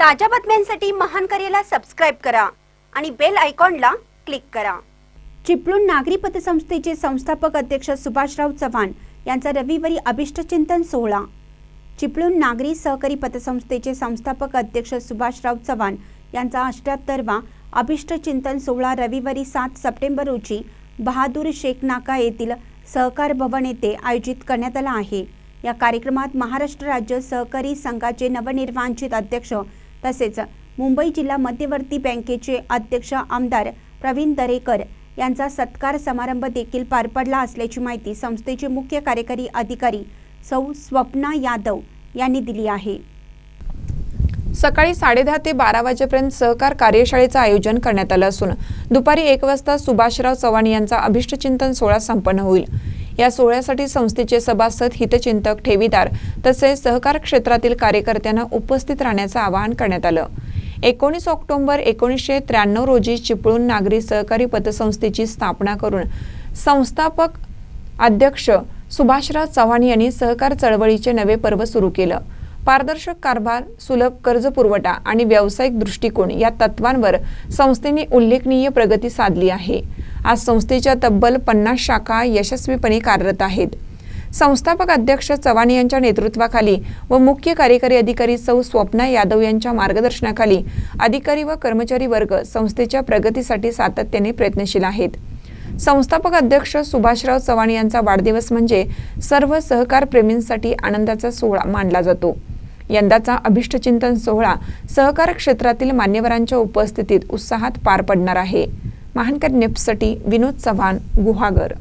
ताज्या बातम्यांसाठी महान करेला सबस्क्राईब करा आणि बेल आयकॉनला क्लिक करा. चिपळूण नागरी पतसंस्थेचे संस्थापक अध्यक्ष सुभाषराव चव्हाण यांचा रविवारी अभिष्टचिंतन सोहळा. चिपळूण नागरी सहकारी पतसंस्थेचे संस्थापक अध्यक्ष सुभाषराव चव्हाण यांचा अष्ट्याहत्तरवा अभिष्टचिंतन सोहळा रविवारी सात सप्टेंबर रोजी बहादूर शेख नाका येथील सहकार भवन येथे आयोजित करण्यात आला आहे. या कार्यक्रमात महाराष्ट्र राज्य सहकारी संघाचे नवनिर्वाचित अध्यक्ष तसेच मुंबई जिल्हा मध्यवर्ती बँकेचे अध्यक्ष आमदार प्रवीण दरेकर यांचा सत्कार समारंभ देखील पार पडला असल्याची माहिती संस्थेचे मुख्य कार्यकारी अधिकारी सौ स्वप्ना यादव यांनी दिली आहे. सकाळी साडेदहा ते बारा वाजेपर्यंत सहकार कार्यशाळेचं आयोजन करण्यात आलं असून दुपारी एक वाजता सुभाषराव चव्हाण यांचा अभिष्टचिंतन सोहळा संपन्न होईल. या सोहळ्यासाठी संस्थेचे सभासद हितचिंतक ठेवीदार तसेच सहकार क्षेत्रातील कार्यकर्त्यांना उपस्थित राहण्याचं आवाहन करण्यात आलं. एकोणीस ऑक्टोबर एकोणीसशे त्र्याण्णव रोजी चिपळूण नागरी सहकारी पतसंस्थेची स्थापना करून संस्थापक अध्यक्ष सुभाषराव चव्हाण यांनी सहकार चळवळीचे नवे पर्व सुरू केलं. पारदर्शक कारभार सुलभ कर्ज पुरवठा आणि व्यावसायिक दृष्टिकोन या तत्वांवर संस्थेने उल्लेखनीय प्रगती साधली आहे. आज संस्थेच्या तब्बल पन्नास शाखा यशस्वीपणे कार्यरत आहेत. संस्थापक अध्यक्ष चव्हाण यांच्या नेतृत्वाखाली व मुख्य कार्यकारी अधिकारी सौ स्वप्ना यादव यांच्या मार्गदर्शनाखाली अधिकारी व कर्मचारी वर्ग संस्थेच्या प्रगतीसाठी सातत्याने प्रयत्नशील आहेत. संस्थापक अध्यक्ष सुभाषराव चव्हाण यांचा वाढदिवस म्हणजे सर्व सहकार प्रेमींसाठी आनंदाचा सोहळा मानला जातो. यंदाचा अभिष्टचिंतन सोहळा सहकार क्षेत्रातील मान्यवरांच्या उपस्थितीत उत्साहात पार पडणार आहे. महानकर नेप्सटी विनोद चव्हाण गुहागर